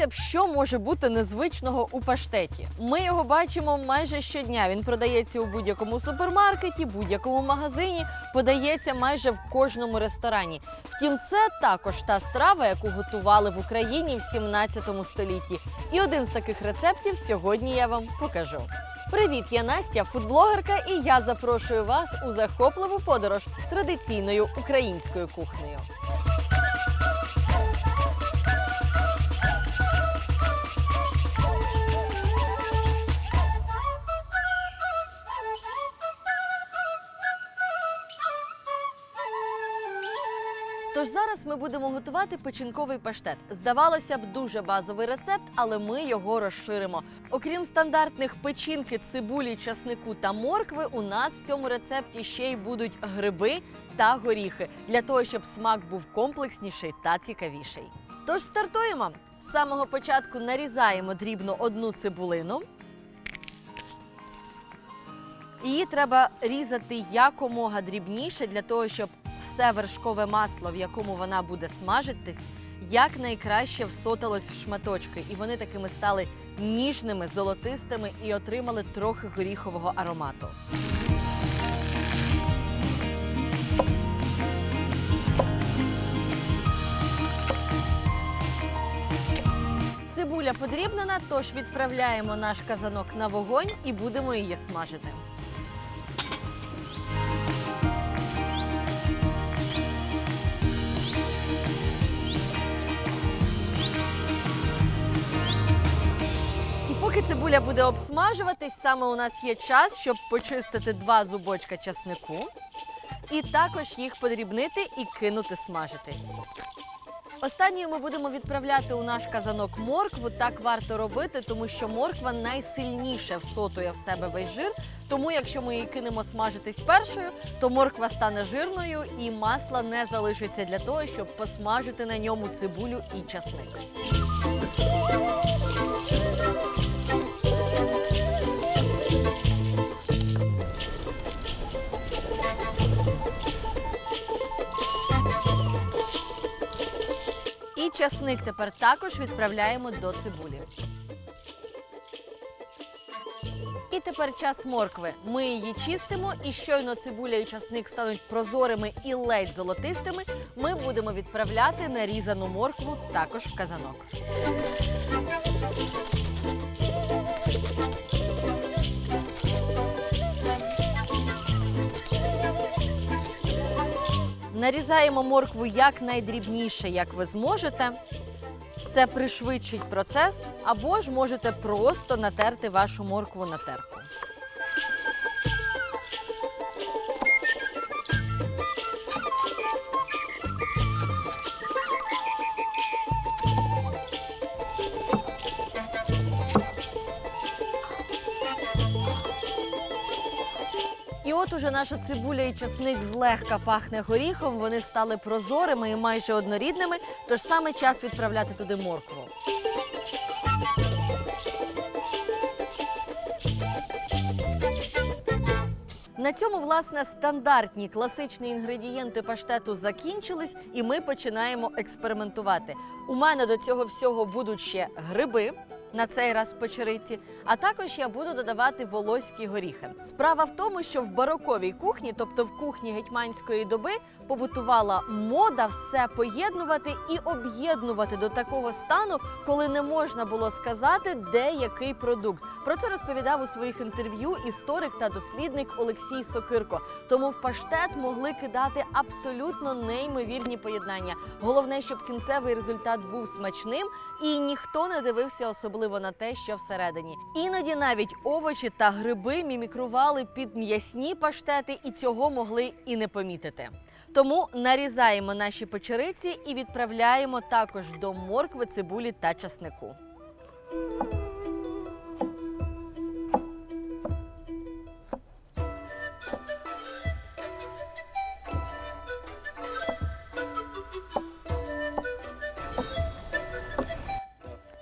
Здавалося що може бути незвичного у паштеті. Ми його бачимо майже щодня. Він продається у будь-якому супермаркеті, будь-якому магазині, подається майже в кожному ресторані. Втім, це також та страва, яку готували в Україні в 17 столітті. І один з таких рецептів сьогодні я вам покажу. Привіт, я Настя, фудблогерка, і я запрошую вас у захопливу подорож традиційною українською кухнею. Ми будемо готувати печінковий паштет. Здавалося б, дуже базовий рецепт, але ми його розширимо. Окрім стандартних печінки, цибулі, часнику та моркви, у нас в цьому рецепті ще й будуть гриби та горіхи для того, щоб смак був комплексніший та цікавіший. Тож стартуємо. З самого початку нарізаємо дрібно одну цибулину. Її треба різати якомога дрібніше для того, щоб все вершкове масло, в якому вона буде смажитись, якнайкраще всоталось в шматочки, і вони такими стали ніжними, золотистими і отримали трохи горіхового аромату. Цибуля подрібнена, тож відправляємо наш казанок на вогонь і будемо її смажити. Цибуля буде обсмажуватись, саме у нас є час, щоб почистити два зубочка часнику. І також їх подрібнити і кинути смажитись. Останньою ми будемо відправляти у наш казанок моркву. Так варто робити, тому що морква найсильніше всотує в себе весь жир. Тому, якщо ми її кинемо смажитись першою, то морква стане жирною і масла не залишиться для того, щоб посмажити на ньому цибулю і часник. Часник тепер також відправляємо до цибулі. І тепер час моркви. Ми її чистимо, і щойно цибуля і часник стануть прозорими і ледь золотистими. Ми будемо відправляти нарізану моркву також в казанок. Нарізаємо моркву якнайдрібніше, як ви зможете. Це пришвидшить процес, або ж можете просто натерти вашу моркву на терку. От уже наша цибуля і часник злегка пахне горіхом. Вони стали прозорими і майже однорідними. Тож саме час відправляти туди моркву. На цьому, власне, стандартні класичні інгредієнти паштету закінчились, і ми починаємо експериментувати. У мене до цього всього будуть ще гриби. На цей раз печериці, а також я буду додавати волоські горіхи. Справа в тому, що в бароковій кухні, тобто в кухні гетьманської доби, побутувала мода все поєднувати і об'єднувати до такого стану, коли не можна було сказати, де який продукт. Про це розповідав у своїх інтерв'ю історик та дослідник Олексій Сокирко. Тому в паштет могли кидати абсолютно неймовірні поєднання. Головне, щоб кінцевий результат був смачним, і ніхто не дивився особливо на те, що всередині. Іноді навіть овочі та гриби мімікрували під м'ясні паштети, і цього могли і не помітити. Тому нарізаємо наші печериці і відправляємо також до моркви, цибулі та часнику.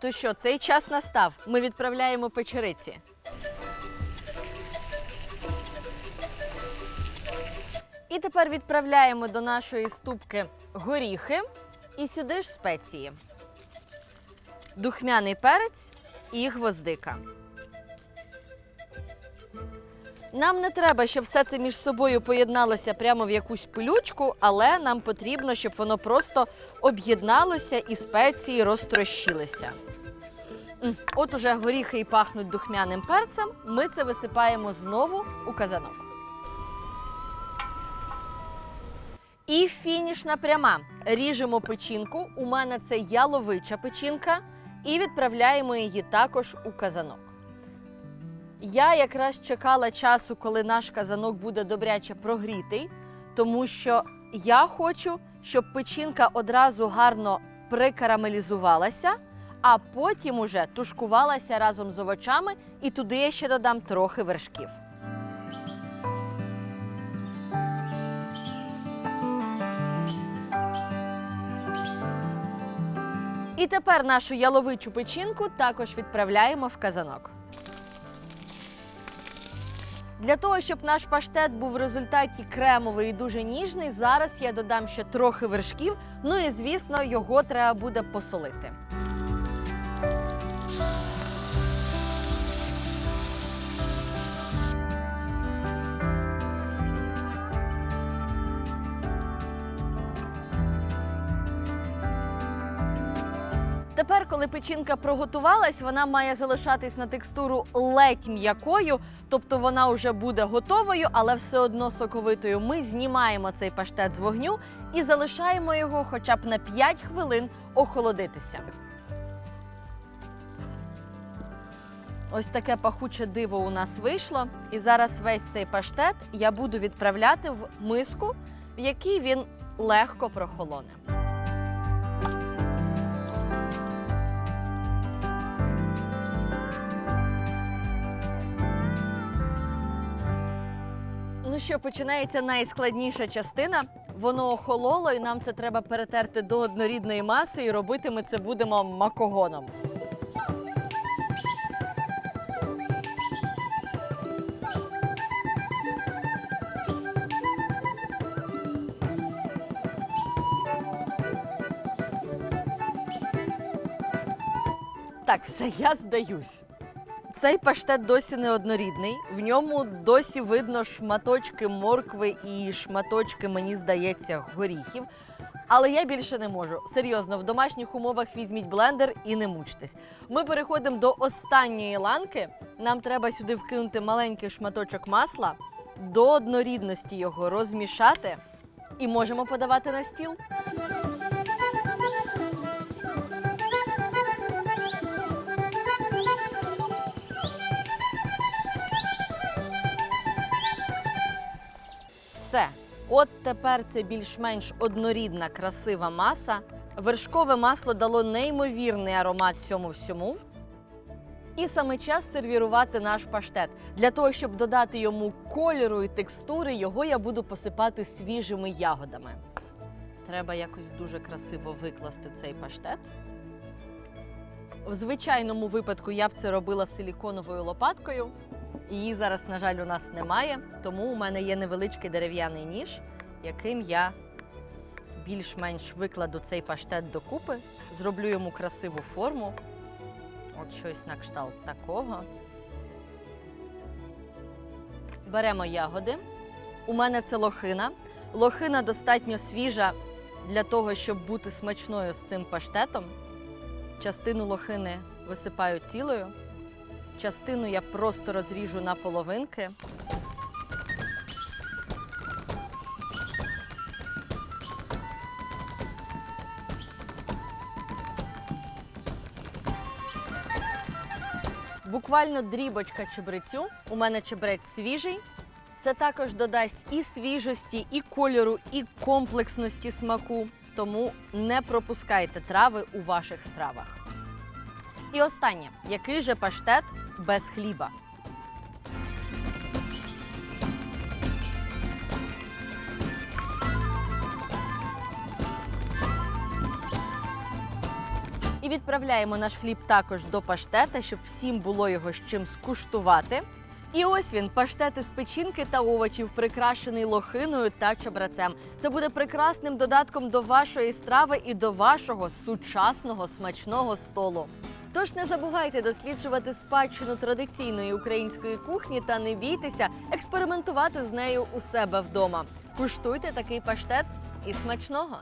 То що, цей час настав. Ми відправляємо печериці. І тепер відправляємо до нашої ступки горіхи і сюди ж спеції. духмяний перець і гвоздика. Нам не треба, щоб все це між собою поєдналося прямо в якусь пилючку, але нам потрібно, щоб воно просто об'єдналося і спеції розтрощилися. От уже горіхи і пахнуть духмяним перцем. Ми це висипаємо знову у казанок. І фінішна пряма. Ріжемо печінку. У мене це яловича печінка, і відправляємо її також у казанок. Я якраз чекала часу, коли наш казанок буде добряче прогрітий, тому що я хочу, щоб печінка одразу гарно прикарамелізувалася, а потім уже тушкувалася разом з овочами, і туди я ще додам трохи вершків. І тепер нашу яловичу печінку також відправляємо в казанок. Для того, щоб наш паштет був в результаті кремовий і дуже ніжний, зараз я додам ще трохи вершків. Ну і звісно, його треба буде посолити. Тепер, коли печінка проготувалась, вона має залишатись на текстуру ледь м'якою, тобто вона вже буде готовою, але все одно соковитою. Ми знімаємо цей паштет з вогню і залишаємо його хоча б на 5 хвилин охолодитися. Ось таке пахуче диво у нас вийшло. І зараз весь цей паштет я буду відправляти в миску, в якій він легко прохолоне. Що, починається найскладніша частина. Воно охололо, і нам це треба перетерти до однорідної маси, і робити ми це будемо макогоном. Так, все, я здаюсь. Цей паштет досі не однорідний. В ньому досі видно шматочки моркви і шматочки, мені здається, горіхів. Але я більше не можу. Серйозно, в домашніх умовах візьміть блендер і не мучтесь. Ми переходимо до останньої ланки. Нам треба сюди вкинути маленький шматочок масла, до однорідності його розмішати і можемо подавати на стіл. От тепер це більш-менш однорідна, красива маса. Вершкове масло дало неймовірний аромат цьому всьому. І саме час сервірувати наш паштет. Для того, щоб додати йому кольору і текстури, його я буду посипати свіжими ягодами. Треба якось дуже красиво викласти цей паштет. В звичайному випадку я б це робила силіконовою лопаткою. Її зараз, на жаль, у нас немає, тому у мене є невеличкий дерев'яний ніж, яким я більш-менш викладу цей паштет докупи, зроблю йому красиву форму. От щось на кшталт такого. Беремо ягоди. У мене це лохина. Лохина достатньо свіжа для того, щоб бути смачною з цим паштетом. Частину лохини висипаю цілою. Частину я просто розріжу на половинки. Буквально дрібочка чебрецю. У мене чебрець свіжий. Це також додасть і свіжості, і кольору, і комплексності смаку. Тому не пропускайте трави у ваших стравах. І останнє, який же паштет без хліба? І відправляємо наш хліб також до паштета, щоб всім було його з чим скуштувати. І ось він, паштет із печінки та овочів, прикрашений лохиною та чабрацем. Це буде прекрасним додатком до вашої страви і до вашого сучасного смачного столу. Тож не забувайте досліджувати спадщину традиційної української кухні та не бійтеся експериментувати з нею у себе вдома. Куштуйте такий паштет і смачного!